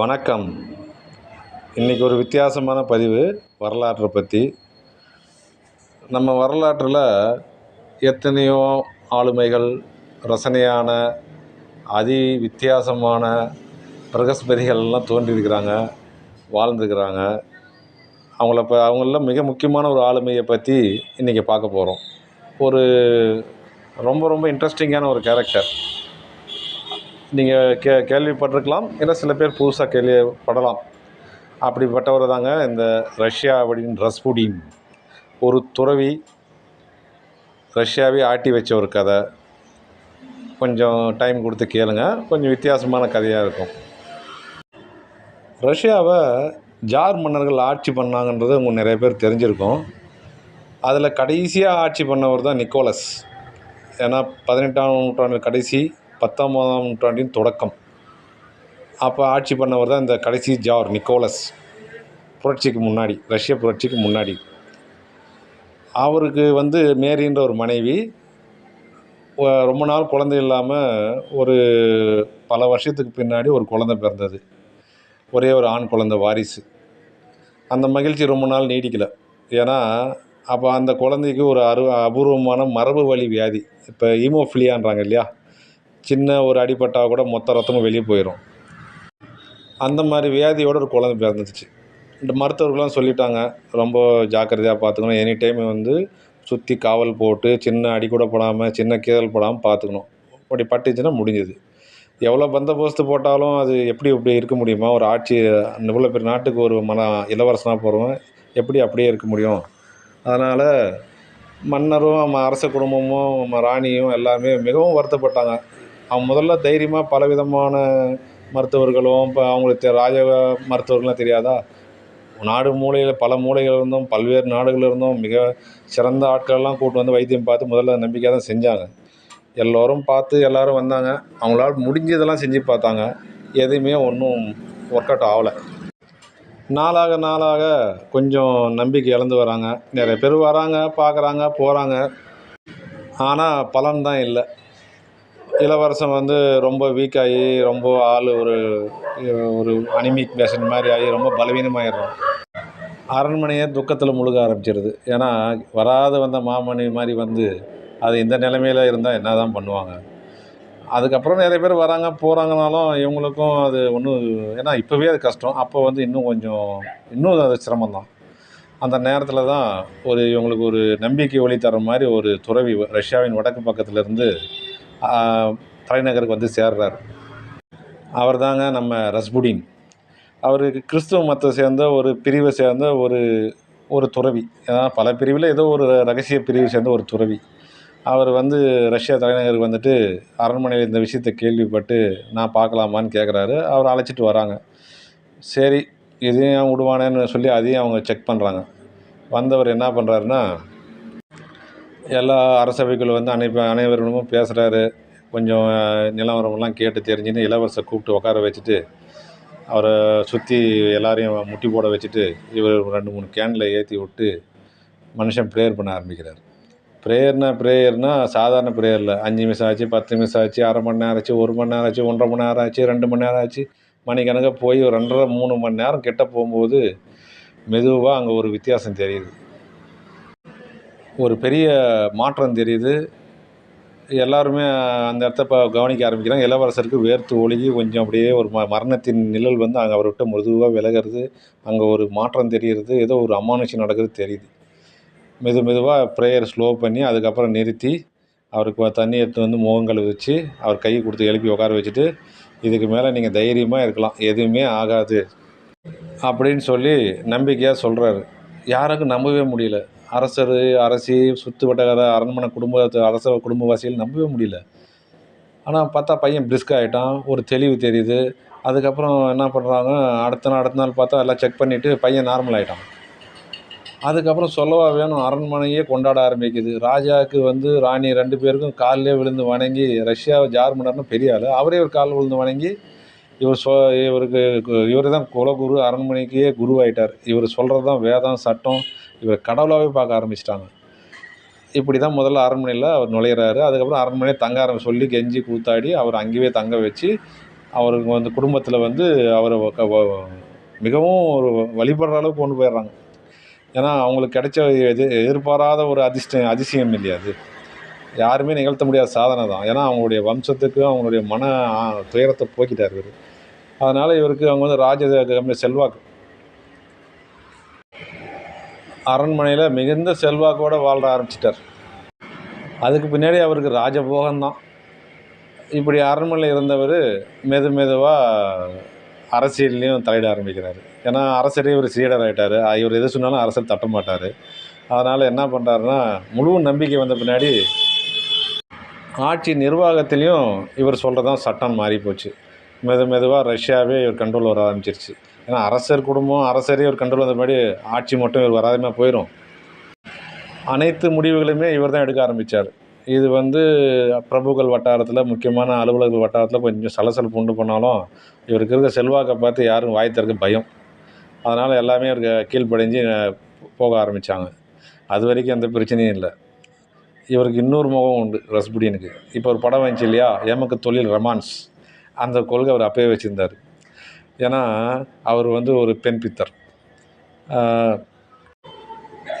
வணக்கம். இன்றைக்கி ஒரு வித்தியாசமான பதிவு வரலாற்றை பற்றி நம்ம வரலாற்றில் எத்தனையோ ஆளுமைகள் ரசனையான அதி வித்தியாசமான பிரகஸ்பதிகள்லாம் தோன்றியிருக்கிறாங்க வாழ்ந்துருக்கிறாங்க. அவங்கள இப்போ அவங்கள மிக முக்கியமான ஒரு ஆளுமையை பற்றி இன்றைக்கி பார்க்க போகிறோம் ஒரு ரொம்ப ரொம்ப இன்ட்ரெஸ்டிங்கான ஒரு கேரக்டர் நீங்கள் கே கேள்விப்பட்டிருக்கலாம். இல்லை சில பேர் புதுசாக கேள்விப்படலாம். அப்படிப்பட்டவர் தாங்க இந்த ரஷ்யா ரஷ்யாவின் ரஸ்புடின். ஒரு துறவி ரஷ்யாவே ஆட்டி வச்ச ஒரு கதை. கொஞ்சம் டைம் கொடுத்து கேளுங்க. கொஞ்சம் வித்தியாசமான கதையாக இருக்கும். ரஷ்யாவை ஜார் மன்னர்கள் ஆட்சி பண்ணாங்கன்றது உங்களுக்கு நிறைய பேர் தெரிஞ்சிருக்கும். அதில் கடைசியாக ஆட்சி பண்ணவர் தான் நிக்கோலஸ். ஏன்னா பதினெட்டாம் நூற்றாண்டு கடைசி பத்தொம்போதாம் நூற்றாண்டின் தொடக்கம். அப்போ ஆட்சி பண்ணவர் தான் இந்த கடைசி ஜார் நிக்கோலஸ். புரட்சிக்கு முன்னாடி ரஷ்ய புரட்சிக்கு முன்னாடி. அவருக்கு வந்து மேரின்ற ஒரு மனைவி ரொம்ப நாள் குழந்தை இல்லாமல் ஒரு பல வருஷத்துக்கு பின்னாடி ஒரு குழந்தை பிறந்தது. ஒரே ஒரு ஆண் குழந்தை வாரிசு. அந்த மகிழ்ச்சி ரொம்ப நாள் நீடிக்கல. ஏன்னா அப்போ அந்த குழந்தைக்கு ஒரு அரு அபூர்வமான மரபு வழி வியாதி. இப்போ ஈமோஃபிலியான்றாங்க இல்லையா? சின்ன ஒரு அடிப்பட்டால் கூட மொத்த ரத்தமும் வெளியே போயிடும் அந்த மாதிரி வியாதியோட ஒரு குழந்தை பிறந்துச்சு. இந்த மருத்துவர்கள்லாம் சொல்லிட்டாங்க. ரொம்ப ஜாக்கிரதையாக பார்த்துக்கணும். எனி டைம் வந்து சுற்றி காவல் போட்டு சின்ன அடி கூட போடாமல் சின்ன கீதல் போடாமல் பார்த்துக்கணும். அப்படி பட்டுச்சுன்னா முடிஞ்சுது. எவ்வளோ பந்தோபஸ்து போட்டாலும் அது எப்படி இப்படி இருக்க முடியுமா? ஒரு ஆட்சி இவ்வளோ பெரிய நாட்டுக்கு ஒரு மன இளவரசனாக போகிறவன் எப்படி அப்படியே இருக்க முடியும்? அதனால் மன்னரும் நம்ம அரச குடும்பமும் நம்ம ராணியும் எல்லாமே மிகவும் வருத்தப்பட்டாங்க. அவங்க முதல்ல தைரியமாக பலவிதமான மருத்துவர்களும் இப்போ அவங்களுக்கு தெ- ராஜ மருத்துவர்கள்லாம் தெரியாதா? நாடு மூலையில் பல மூலைகள் இருந்தும் பல்வேறு நாடுகள் இருந்தும் மிக சிறந்த ஆட்களெல்லாம் கூட்டு வந்து வைத்தியம் பார்த்து முதல்ல நம்பிக்கையாக தான் செஞ்சாங்க. எல்லோரும் பார்த்து எல்லாரும் வந்தாங்க. அவங்களால முடிஞ்சதெல்லாம் செஞ்சு பார்த்தாங்க. எதுவுமே ஒன்றும் ஒர்க் அவுட் ஆகலை. நாளாக நாளாக கொஞ்சம் நம்பிக்கை இழந்து வராங்க. நிறைய பேர் வராங்க பார்க்குறாங்க போகிறாங்க ஆனால் பலன் தான் இல்லை. இளவரசன் வந்து ரொம்ப வீக் ஆகி ரொம்ப ஆள் ஒரு ஒரு அனிமிக் பேஷண்ட் மாதிரி ஆகி ரொம்ப பலவீனமாயிடுறான். அரண்மனையே துக்கத்தில் முழுக ஆரம்பிச்சிருது. ஏன்னா வராது வந்த மாமணி மாதிரி வந்து அது இந்த நிலைமையில் இருந்தால் என்ன தான் பண்ணுவாங்க? அதுக்கப்புறம் நிறைய பேர் வராங்க போகிறாங்கனாலும் இவங்களுக்கும் அது ஒன்றும் ஏன்னா இப்போவே அது கஷ்டம். அப்போ வந்து இன்னும் கொஞ்சம் இன்னும் அது சிரமம்தான். அந்த நேரத்தில் தான் ஒரு இவங்களுக்கு ஒரு நம்பிக்கை ஒளி தர மாதிரி ஒரு துறவி ரஷ்யாவின் வடக்கு பக்கத்துலேருந்து தலைநகருக்கு வந்து சேர்றார். அவர் தாங்க நம்ம ரஸ்புடின். அவர் கிறிஸ்துவ மதத்தை சேர்ந்த ஒரு பிரிவை சேர்ந்த ஒரு ஒரு துறவி. ஏன்னா பல பிரிவில் ஏதோ ஒரு ரகசிய பிரிவை சேர்ந்த ஒரு துறவி. அவர் வந்து ரஷ்யா தலைநகருக்கு வந்துட்டு அரண்மனையில் இந்த விஷயத்தை கேள்விப்பட்டு நான் பார்க்கலாமான்னு கேட்குறாரு அவர் அழைச்சிட்டு வராங்க. சரி இதையும் விடுவானேன்னு சொல்லி அதையும் அவங்க செக் பண்ணுறாங்க வந்தவர் என்ன பண்ணுறாருன்னா எல்லா அரசவைகள் வந்து அனைப்பு அனைவரிடமும் பேசுகிறாரு கொஞ்சம் நிலவரமெல்லாம் கேட்டு தெரிஞ்சுன்னு இளவரசரை கூப்பிட்டு உட்கார வச்சுட்டு அவரை சுற்றி எல்லாரையும் முட்டி போட வச்சுட்டு இவர் ரெண்டு மூணு கேனில் ஏற்றி விட்டு மனுஷன் ப்ரேயர் பண்ண ஆரம்பிக்கிறார். ப்ரேயர்னா ப்ரேயர்னால் சாதாரண ப்ரேயர் இல்லை. அஞ்சு நிமிஷம் ஆச்சு பத்து நிமிஷம் ஆச்சு அரை மணி நேரம் ஆச்சு ஒரு மணி நேரம் ஆச்சு ஒன்றரை மணி நேரம் ஆச்சு ரெண்டு மணி நேரம் ஆச்சு. மணிக்கணக்காக போய் ஒரு ரெண்டரை மூணு மணி நேரம் கிட்ட போகும்போது மெதுவாக அங்கே ஒரு வித்தியாசம் தெரியுது. ஒரு பெரிய மாற்றம் தெரியுது. எல்லாருமே அந்த இடத்த இப்போ கவனிக்க ஆரம்பிக்கிறாங்க. இளவரசருக்கு வேர்த்து ஒழுகி கொஞ்சம் அப்படியே ஒரு ம மரணத்தின் நிழல் வந்து அங்கே அவரை விட்டு விலகிறது அங்கே ஒரு மாற்றம் தெரிகிறது ஏதோ ஒரு அமானுஷம் நடக்கிறது தெரியுது. மெது மெதுவாக ப்ரேயர் ஸ்லோ பண்ணி அதுக்கப்புறம் நிறுத்தி அவருக்கு தண்ணி எடுத்து வந்து முகங்கள் வச்சு அவர் கை கொடுத்து எழுப்பி உட்கார வச்சுட்டு இதுக்கு மேலே நீங்கள் தைரியமாக இருக்கலாம். எதுவுமே ஆகாது. அப்படின்னு சொல்லி நம்பிக்கையாக சொல்கிறாரு யாருக்கும் நம்பவே முடியல. அரசர் அரசி சுற்று வட்டார அரண்மனை குடும்ப அரச குடும்பவாசிகள் நம்பவே முடியல. ஆனால் பார்த்தா பையன் பிரிஸ்க் ஆகிட்டான் ஒரு தெளிவு தெரியுது. அதுக்கப்புறம் என்ன பண்ணுறாங்க அடுத்த நாள் அடுத்த நாள் பார்த்தா எல்லாம் செக் பண்ணிவிட்டு பையன் நார்மல் ஆகிட்டான் அதுக்கப்புறம் சொல்லவா வேணும்? அரண்மனையே கொண்டாட ஆரம்பிக்குது. ராஜாவுக்கு வந்து ராணி ரெண்டு பேருக்கும் காலிலே விழுந்து வணங்கி ரஷ்யா ஜார்மனர்னு பெரிய ஆள். அவரே ஒரு கால் விழுந்து வணங்கி இவர் சொ இவருக்கு இவர் தான் குலகுரு அரண்மனைக்கே குருவாயிட்டார். இவர் சொல்கிறது தான் வேதம் சட்டம் இவர் கடவுளாகவே பார்க்க ஆரம்பிச்சிட்டாங்க. இப்படி தான் முதல்ல அரண்மனையில் அவர் நுழையிறாரு. அதுக்கப்புறம் அரண்மனையை தங்க ஆரம்பி சொல்லி கெஞ்சி கூத்தாடி அவர் அங்கேயே தங்க வச்சு அவருக்கு வந்து குடும்பத்தில் வந்து அவரை வ- மிகவும் ஒரு வழிபடுற அளவுக்கு கொண்டு போயிடுறாங்க. ஏன்னா அவங்களுக்கு கிடைச்ச எது எதிர்பாராத ஒரு அதிர்ஷ்டம் அதிசயம் இல்லையா அது? யாருமே நிகழ்த்த முடியாத சாதனை தான். ஏன்னா அவங்களுடைய வம்சத்துக்கு அவங்களுடைய மன துயரத்தை போக்கிட்டார் இவர். அதனால் இவருக்கு அவங்க வந்து ராஜ கம்பெனி செல்வாக்கு. அரண்மனையில் மிகுந்த செல்வாக்கோடு வாழ ஆரம்பிச்சிட்டார். அதுக்கு பின்னாடி அவருக்கு ராஜபோகம்தான் இப்படி அரண்மனையில் இருந்தவர் மெது மெதுவாக அரசியல்லையும் தலையிட ஆரம்பிக்கிறார். ஏன்னா அரசரே இவர் சீடர் ஆகிட்டார் இவர் எது சொன்னாலும் அரசர் தட்ட மாட்டார். அதனால் என்ன பண்ணுறாருன்னா முழு நம்பிக்கை வந்த பின்னாடி ஆட்சி நிர்வாகத்திலையும் இவர் சொல்கிறதான் சட்டம் மாறி போச்சு. மெது மெதுவாக ரஷ்யாவே இவர் கண்ட்ரோல் வர ஆரம்பிச்சிருச்சு. ஏன்னா அரசர் குடும்பம் அரசரே இவர் கண்ட்ரோல் வந்த மாதிரி ஆட்சி மட்டும் இவர் வராதமே போயிடும் அனைத்து முடிவுகளுமே இவர் தான் எடுக்க ஆரம்பித்தார் இது வந்து பிரபுக்கள் வட்டாரத்தில் முக்கியமான அலுவலர்கள் வட்டாரத்தில் கொஞ்சம் சலசலப்பு உண்டு பண்ணாலும் இவருக்கு இருக்க செல்வாக்கை பார்த்து யாரும் வாய் திறக்க பயம். அதனால் எல்லாமே இவருக்கு கீழ்ப்படைஞ்சு போக ஆரம்பித்தாங்க அது வரைக்கும் எந்த பிரச்சனையும் இல்லை. இவருக்கு இன்னொரு முகம் உண்டு ரஸ்புடினுக்கு. இப்போ ஒரு படம் வந்துச்சு இல்லையா? எமக்கு தொழில் ரொமான்ஸ் அந்த கொள்கை அவர் அப்பயே வச்சுருந்தார். ஏன்னா அவர் வந்து ஒரு பெண் பித்தர்.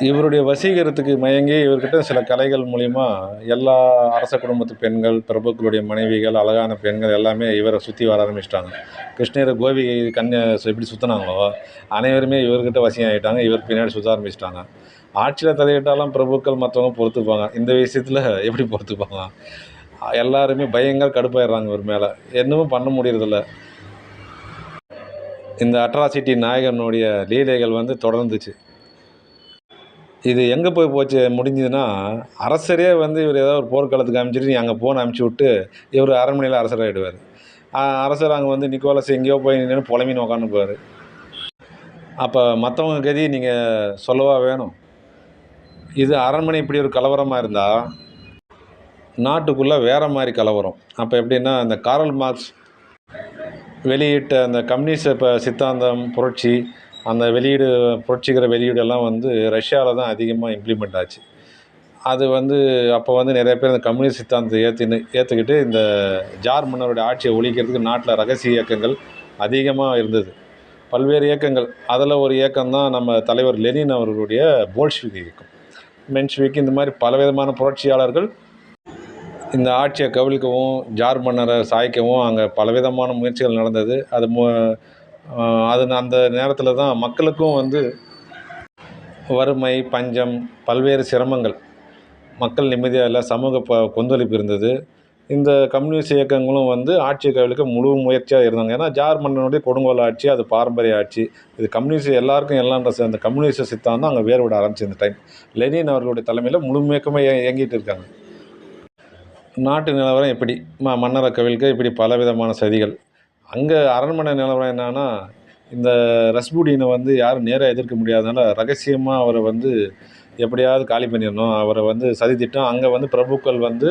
இவருடைய வசீகரத்துக்கு மயங்கி இவர்கிட்ட சில கலைகள் மூலிமா எல்லா அரச குடும்பத்து பெண்கள் பிரபுக்களுடைய மனைவிகள் அழகான பெண்கள் எல்லாமே இவரை சுற்றி வர ஆரம்பிச்சிட்டாங்க. கிருஷ்ணரை கோபிகை கன்னியை எப்படி சுற்றினாங்களோ அனைவருமே இவர்கிட்ட வசியம் ஆகிட்டாங்க இவர் பின்னாடி சுற்ற ஆரம்பிச்சிட்டாங்க. ஆட்சியில் தலையிட்டாலும் பிரபுக்கள் மற்றவங்க பொறுத்துப்பாங்க. இந்த விஷயத்தில் எப்படி பொறுத்துப்பாங்க? எல்லாருமே பயங்கர கடுப்பாயிடுறாங்க இவர் மேலே. என்னமும் பண்ண முடியறதில்ல. இந்த அட்ராசிட்டி நாயகனுடைய லீலைகள் வந்து தொடர்ந்துச்சு. இது எங்கே போய் போச்சு முடிஞ்சதுன்னா அரசரே வந்து இவர் ஏதாவது ஒரு போர்க்களத்துக்கு அனுப்பிச்சிட்டு நீ அங்கே போன அனுப்பிச்சி விட்டு இவர் அரண்மனையில் அரசராகிடுவார் அரசர் அங்கே வந்து நிக்கோலஸ் எங்கேயோ போய் நின்று புலமின்னு உக்காந்துப்பார் அப்போ மற்றவங்க கதி நீங்கள் சொல்லவா வேணும்? இது அரண்மனை இப்படி ஒரு கலவரமாக இருந்தால் நாட்டுக்குள்ளே வேறு மாதிரி கலவரம். அப்போ எப்படின்னா அந்த காரல் மார்க்ஸ் வெளியிட்ட அந்த கம்யூனிஸ்ட் இப்போ சித்தாந்தம் புரட்சி அந்த வெளியீடு புரட்சிகர வெளியீடெல்லாம் வந்து ரஷ்யாவில் தான் அதிகமாக இம்ப்ளிமெண்ட் ஆச்சு. அது வந்து அப்போ வந்து நிறைய பேர் இந்த கம்யூனிஸ்ட் சித்தாந்தத்தை ஏற்றின்னு ஏற்றுக்கிட்டு இந்த ஜார் மன்னருடைய ஆட்சியை ஒழிக்கிறதுக்கு நாட்டில் ரகசிய இயக்கங்கள் அதிகமாக இருந்தது. பல்வேறு இயக்கங்கள். அதில் ஒரு இயக்கம் தான் நம்ம தலைவர் லெனின் அவர்களுடைய போல்ஷ்விக் இயக்கம். மென்ஷ்விக் இந்த மாதிரி பலவிதமான புரட்சியாளர்கள் இந்த ஆட்சியை கவிழ்க்கவும் ஜார் மன்னரை சாய்க்கவும் அங்கே பலவிதமான முயற்சிகள் நடந்தது. அது மு அது அந்த நேரத்தில் தான் மக்களுக்கும் வந்து வறுமை பஞ்சம் பல்வேறு சிரமங்கள். மக்கள் நிம்மதியாக இல்லை சமூக ப கொந்தளிப்பு இருந்தது. இந்த கம்யூனிஸ்ட் இயக்கங்களும் வந்து ஆட்சி கவிழ்க்க முழு முயற்சியாக இருந்தாங்க. ஏன்னா ஜார் மன்னனுடைய கொடுங்கோல் ஆட்சி அது பாரம்பரிய ஆட்சி. இது கம்யூனிஸ்ட் எல்லாருக்கும் எல்லாம்ன்ற ச- அந்த கம்யூனிஸ்ட் சித்தாந்தம் அங்கே வேறுபட ஆரம்பிச்சு இந்த டைம் லெனின் அவர்களுடைய தலைமையில் முழுமையக்கமாக இயங்கிட்டு இருக்காங்க. நாட்டு நிலவரம் எப்படி? ம மன்னரை கவிழ்க்க இப்படி பலவிதமான சதிகள். அங்கே அரண்மனை நிலவரம் என்னன்னா இந்த ரஸ்புடினை வந்து யாரும் நேராக எதிர்க்க முடியாதனால ரகசியமாக அவரை வந்து எப்படியாவது காலி பண்ணிடணும். அவரை வந்து சதி திட்டம் அங்கே வந்து பிரபுக்கள் வந்து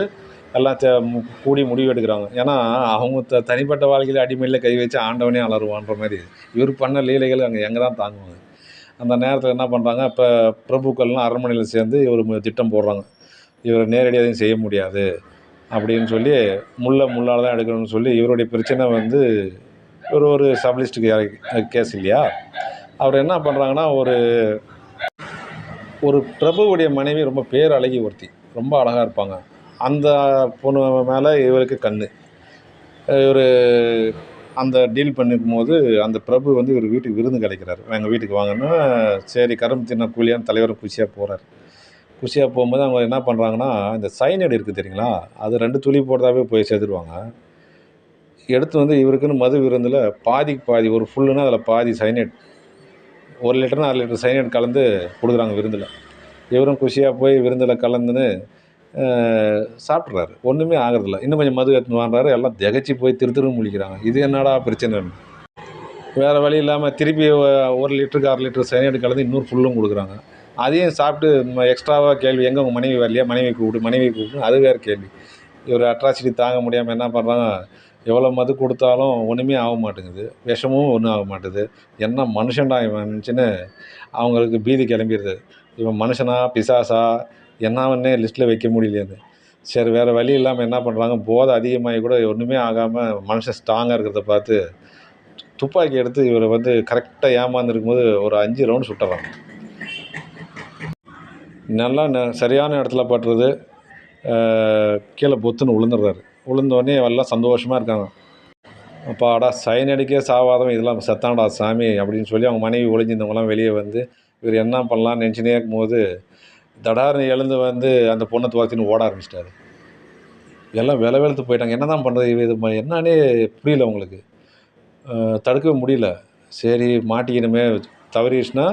எல்லாம் தே கூடி முடிவு எடுக்கிறாங்க. ஏன்னா அவங்க த தனிப்பட்ட வாழ்க்கையில் அடிமையில் கை வச்சு ஆண்டவனே அலறுவான்ற மாதிரி. இவர் பண்ண லீலைகள் அங்கே எங்கே தான் தாங்குவாங்க. அந்த நேரத்தில் என்ன பண்ணுறாங்க இப்போ பிரபுக்கள்லாம் அரண்மனையில் சேர்ந்து இவர் திட்டம் போடுறாங்க. இவரை நேரடியாக எதுவும் செய்ய முடியாது. அப்படின்னு சொல்லி முள்ள முள்ளால் தான் எடுக்கணும்னு சொல்லி இவருடைய பிரச்சனை வந்து ஒரு ஒரு சபலிஸ்ட்டுக்கு கேஸ் இல்லையா? அவர் என்ன பண்ணுறாங்கன்னா ஒரு ஒரு பிரபுவுடைய மனைவி ரொம்ப பேர் அழகி ஒருத்தி ரொம்ப அழகாக இருப்பாங்க. அந்த பொண்ணு மேலே இவருக்கு கண்ணு. இவர் அந்த டீல் பண்ணிக்கும் போது அந்த பிரபு வந்து இவர் வீட்டுக்கு விருந்து கிடைக்கிறார். எங்கள் வீட்டுக்கு வாங்கன்னா சரி கரும்பு தின்ன கூலியான்னு தலைவர் குஷியாக போகிறார் குஷியாக போகும்போது அவங்க என்ன பண்ணுறாங்கன்னா இந்த சைனைடு இருக்குது தெரியுங்களா? அது ரெண்டு துளி போடுறதாவே போய் சேர்த்துருவாங்க எடுத்து வந்து இவருக்குன்னு மது விருந்தில் பாதிக்கு பாதி ஒரு ஃபுல்லுன்னா அதில் பாதி சைனைட் ஒரு லிட்டர்னா அரை லிட்டர் சைனைட் கலந்து கொடுக்குறாங்க விருந்தில். இவரும் குஷியாக போய் விருந்தில் கலந்துன்னு சாப்பிட்றாரு. ஒன்றுமே ஆகிறதில்ல. இன்னும் கொஞ்சம் மது எடுத்துன்னு வாங்குறாரு. எல்லாம் திகச்சு போய் திரு திரு முழிக்கிறாங்க. இது என்னடா பிரச்சனைன்னு வேறு வழி இல்லாமல் திருப்பி ஒரு லிட்டருக்கு அரை லிட்டர் சைனைடு கலந்து இன்னொரு ஃபுல்லும் கொடுக்குறாங்க. அதையும் சாப்பிட்டு எக்ஸ்ட்ராவாக கேள்வி எங்கே உங்கள் மனைவி வரலையா? மனைவி கூப்பிட்டு மனைவி கூப்பிடு அது வேறு கேள்வி. இவர் அட்ராசிட்டி தாங்க முடியாமல் என்ன பண்ணுறாங்க எவ்வளோ மது கொடுத்தாலும் ஒன்றுமே ஆக மாட்டேங்குது. விஷமும் ஒன்றும் ஆக மாட்டுது என்ன மனுஷன்டா இவன் நினச்சின்னு அவங்களுக்கு பீதி கிளம்பிடுது. இவன் மனுஷனா பிசாசா? என்னவன்னே லிஸ்ட்டில் வைக்க முடியலையாது சரி வேறு வழி இல்லாமல் என்ன பண்ணுறாங்க போதை அதிகமாகி கூட ஒன்றுமே ஆகாமல் மனுஷன் ஸ்ட்ராங்காக இருக்கிறத பார்த்து துப்பாக்கி எடுத்து இவரை வந்து கரெக்டாக ஏமாந்துருக்கும் போது ஒரு அஞ்சு ரவுண்டு சுட்டுறாங்க. நல்லா ந சரியான இடத்துல பட்டுறது கீழே பொத்துன்னு விழுந்துடுறாரு விழுந்தோடனே எல்லாம் சந்தோஷமாக இருக்காங்க. அப்பாடா சைன் அடிக்கே சாவாதவன் இதெல்லாம் செத்தான்டா சாமி அப்படின்னு சொல்லி அவங்க மனைவி ஒளிஞ்சிருந்தவங்களாம் வெளியே வந்து இவர் என்ன பண்ணலாம்னு நினச்சினே இருக்கும்போது தடார்னு எழுந்து வந்து அந்த பொண்ணை துவாத்தின்னு ஓட ஆரம்பிச்சிட்டாரு. எல்லாம் வில வெளுத்து போயிட்டாங்க. என்ன தான் பண்ணுறது இது என்னன்னே புரியல அவங்களுக்கு. தடுக்கவே முடியல. சரி மாட்டிக்கணுமே தவறிடுச்சுன்னா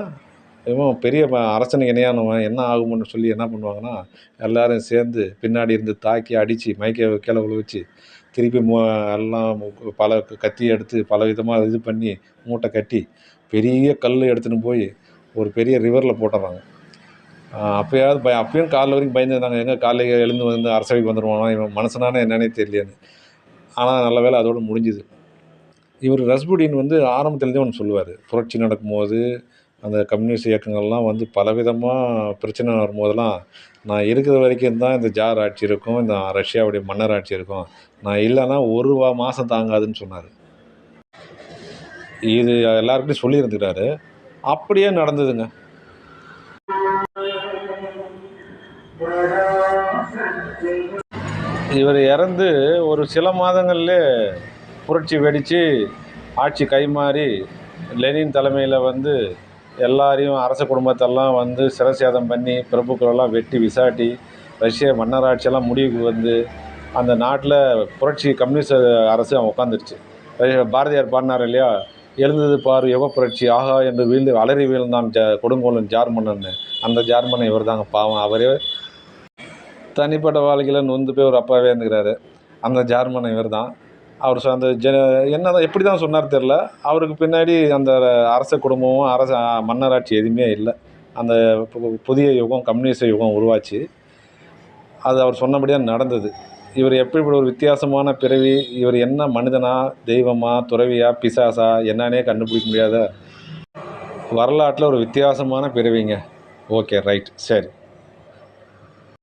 இவன் பெரிய ம- அரசனுக்கு இணையானவன் என்ன ஆகும்னு சொல்லி என்ன பண்ணுவாங்கன்னா எல்லாரும் சேர்ந்து பின்னாடி இருந்து தாக்கி அடித்து மயக்க கீழே வச்சு திருப்பி மு எல்லாம் பல கத்தி எடுத்து பல விதமாக இது பண்ணி மூட்டை கட்டி பெரிய கல் எடுத்துன்னு போய் ஒரு பெரிய ரிவரில் போட்டுறாங்க. அப்போயாவது பய அப்பயும் காலைல வரைக்கும் பயந்துருந்தாங்க எங்கே காலையில் எழுந்து வந்து அரசவைக்கு வந்துடுவானா இவன் மனசனானே என்னன்னே தெரியலையான்னு. ஆனால் நல்ல வேலை அதோடு முடிஞ்சுது. இவர் ரஸ்புடின் வந்து ஆரம்பத்துலேருந்தே ஒன்று சொல்லுவார். புரட்சி நடக்கும்போது அந்த கம்யூனிஸ்ட் இயக்கங்கள்லாம் வந்து பலவிதமாக பிரச்சனை வரும்போதெல்லாம் நான் இருக்கிற வரைக்கும் தான் இந்த ஜார் ஆட்சி இருக்கும் இந்த ரஷ்யாவுடைய மன்னர் ஆட்சி இருக்கும். நான் இல்லைன்னா ஒரு வா மாதம் தாங்காதுன்னு சொன்னார். இது எல்லாருக்கிட்டையும் சொல்லியிருந்துக்கிறாரு. அப்படியே நடந்ததுங்க. இவர் இறந்து ஒரு சில மாதங்கள்லே புரட்சி வெடித்து ஆட்சி கைமாறி லெனின் தலைமையில் வந்து எல்லாரையும் அரச குடும்பத்தெல்லாம் வந்து சிரசேதம் பண்ணி பிரபுக்களெல்லாம் வெட்டி விசாட்டி ரஷ்ய மன்னராட்சியெல்லாம் முடிவுக்கு வந்து அந்த நாட்டில் புரட்சி கம்யூனிஸ்ட் அரசு அவன் உட்காந்துருச்சு பாரதியார் பாடினார் இல்லையா? எழுந்தது பாரு யுக புரட்சி ஆகா என்று வீழ்ந்து அலறி வீழ்ந்தான் ஜ கொடுங்கோலன் ஜார்மன்னு அந்த ஜார்மன் இவர் தாங்க பாவம். அவரே தனிப்பட்ட வாழ்க்கையில் நொந்து போய் ஒரு அப்பாவே இருந்துக்கிறாரு. அந்த ஜார்மன் இவர் தான் அவர் சொ- அந்த ஜ என்ன தான் எப்படி தான் சொன்னார் தெரில அவருக்கு பின்னாடி அந்த அரச குடும்பமும் அரச மன்னராட்சி எதுவுமே இல்லை. அந்த புதிய யுகம் கம்யூனிச யுகம் உருவாச்சு. அது அவர் சொன்னபடியாக நடந்தது. இவர் எப்படி இப்படி ஒரு வித்தியாசமான பிறவி இவர் என்ன மனிதனா தெய்வமா துறவியா பிசாசா என்னன்னே கண்டுபிடிக்க முடியாத வரலாற்றில் ஒரு வித்தியாசமான பிறவிங்க. Okay right. சரி.